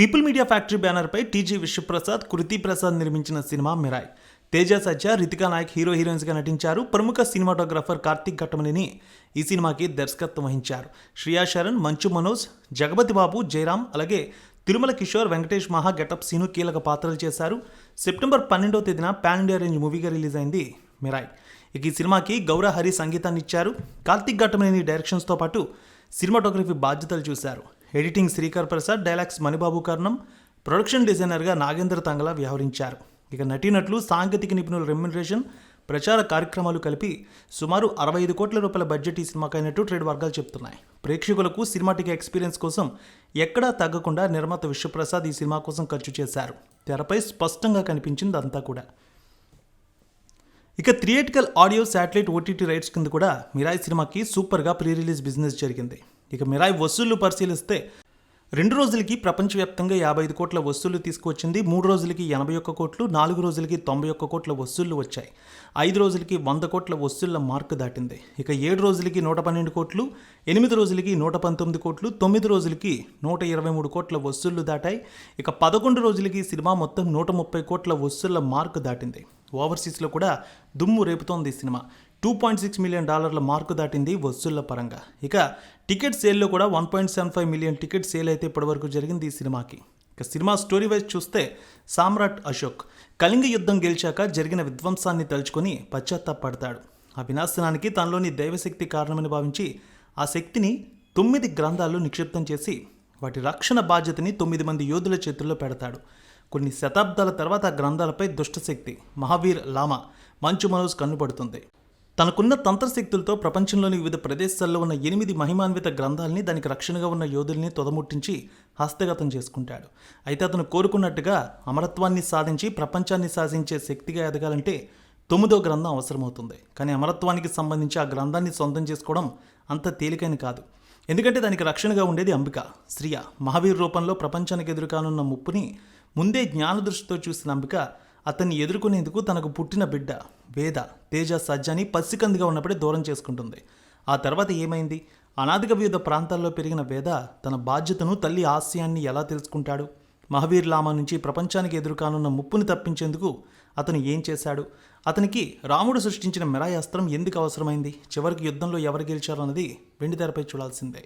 People media factory బ్యానర్పై TG Vishwaprasad Kriti Prasad నిర్మించిన cinema Mirai. Teja Satya Ritika Nayak hero హీరోయిన్స్గా నటించారు. ప్రముఖ సినిమాటోగ్రాఫర్ కార్తిక్ ఘట్టమనేని ఈ సినిమాకి దర్శకత్వం వహించారు. శ్రియా శరణ్ మంచు మనోజ్ జగపతి బాబు జయరాం అలాగే తిరుమల కిషోర్ వెంకటేష్ మహా గెటప్ సీను కీలక పాత్రలు చేశారు. సెప్టెంబర్ పన్నెండవ తేదీన పాన్ ఇండియా రేంజ్ మూవీగా రిలీజ్ అయింది మిరాయ్. ఇక ఈ సినిమాకి గౌర హరి సంగీతాన్ని ఇచ్చారు కార్తిక్ ఘట్టమనేని డైరెక్షన్స్తో పాటు సినిమాటోగ్రఫీ బాధ్యతలు చూశారు. Editing Srikar Prasad dialogues Manibabu Karnam production డిజైనర్గా Nagendra Tangala వ్యవహరించారు. ఇక నటీనటులు సాంకేతిక నిపుణుల రెమ్యునరేషన్ ప్రచార కార్యక్రమాలు కలిపి సుమారు అరవై ఐదు కోట్ల రూపాయల బడ్జెట్ ఈ సినిమాకి అయినట్టు ట్రేడ్ వర్గాలు చెప్తున్నాయి. ప్రేక్షకులకు సినిమాటిక్ ఎక్స్పీరియన్స్ కోసం ఎక్కడా తగ్గకుండా నిర్మాత విశ్వప్రసాద్ ఈ సినిమా కోసం ఖర్చు చేశారు. తెరపై స్పష్టంగా కనిపించింది అంతా కూడా. ఇక theatrical audio satellite OTT rights కింద కూడా మిరాయి సినిమాకి సూపర్గా ప్రీ రిలీజ్ బిజినెస్ జరిగింది. ఇక మిరాయి వసూళ్ళు పరిశీలిస్తే రెండు రోజులకి ప్రపంచవ్యాప్తంగా యాభై ఐదు కోట్ల వసూళ్ళు తీసుకువచ్చింది మూడు రోజులకి ఎనభై ఒక్క కోట్లు నాలుగు రోజులకి తొంభై ఒక్క కోట్ల వసూళ్ళు వచ్చాయి. ఐదు రోజులకి వంద కోట్ల వసూళ్ళ మార్కు దాటింది. ఇక ఏడు రోజులకి నూట పన్నెండు కోట్లు ఎనిమిది రోజులకి నూట పంతొమ్మిది కోట్లు తొమ్మిది రోజులకి నూట ఇరవై మూడు కోట్ల వసూళ్ళు దాటాయి. ఇక పదకొండు రోజులకి సినిమా మొత్తం నూట ముప్పై కోట్ల వసూళ్ళ మార్కు దాటింది. ఓవర్సీస్లో కూడా దుమ్ము రేపుతోంది ఈ సినిమా. టూ పాయింట్ సిక్స్ మిలియన్ డాలర్ల మార్కు దాటింది వసూళ్ళ పరంగా. ఇక టికెట్ సేల్లో కూడా one point seven five million ticket sale అయితే ఇప్పటివరకు జరిగింది ఈ సినిమాకి. ఇక సినిమా స్టోరీ వైజ్ చూస్తే సామ్రాట్ అశోక్ కళింగ యుద్ధం గెలిచాక జరిగిన విధ్వంసాన్ని తలుచుకొని పశ్చాత్తాపడతాడు. ఆ వినాశనానికి తనలోని దైవశక్తి కారణమని భావించి ఆ శక్తిని తొమ్మిది గ్రంథాల్లో నిక్షిప్తం చేసి వాటి రక్షణ బాధ్యతని తొమ్మిది మంది యోధుల చేతుల్లో పెడతాడు. కొన్ని శతాబ్దాల తర్వాత ఆ గ్రంథాలపై దుష్టశక్తి మహావీర్ లామా మంచు మనోజ్ కన్నుపడుతుంది. తనకున్న తంత్రశక్తులతో ప్రపంచంలోని వివిధ ప్రదేశాల్లో ఉన్న ఎనిమిది మహిమాన్విత గ్రంథాలని దానికి రక్షణగా ఉన్న యోధుల్ని తొదముట్టించి హస్తగతం చేసుకుంటాడు. అయితే అతను కోరుకున్నట్టుగా అమరత్వాన్ని సాధించి ప్రపంచాన్ని సాధించే శక్తిగా ఎదగాలంటే తొమ్మిదో గ్రంథం అవసరమవుతుంది. కానీ అమరత్వానికి సంబంధించి ఆ గ్రంథాన్ని సొంతం చేసుకోవడం అంత తేలికైన కాదు. ఎందుకంటే దానికి రక్షణగా ఉండేది అంబిక శ్రియ. మహావీర్ రూపంలో ప్రపంచానికి ఎదురుకానున్న ముప్పుని ముందే జ్ఞానదృష్టితో చూసిన అంబిక అతన్ని ఎదుర్కొనేందుకు తనకు పుట్టిన బిడ్డ వేద తేజ సజ్జని పసికందిగా ఉన్నప్పుడే దూరం చేసుకుంటుంది. ఆ తర్వాత ఏమైంది? అనాదిక వివిధ ప్రాంతాల్లో పెరిగిన వేద తన బాధ్యతను తల్లి ఆశయాన్ని ఎలా తెలుసుకుంటాడు? మహావీర్ లామా నుంచి ప్రపంచానికి ఎదురుకానున్న ముప్పుని తప్పించేందుకు అతను ఏం చేశాడు? అతనికి రాముడు సృష్టించిన మిరాయి అస్త్రం ఎందుకు అవసరమైంది? చివరికి యుద్ధంలో ఎవరు గెలిచారు అన్నది వెండితెరపై చూడాల్సిందే.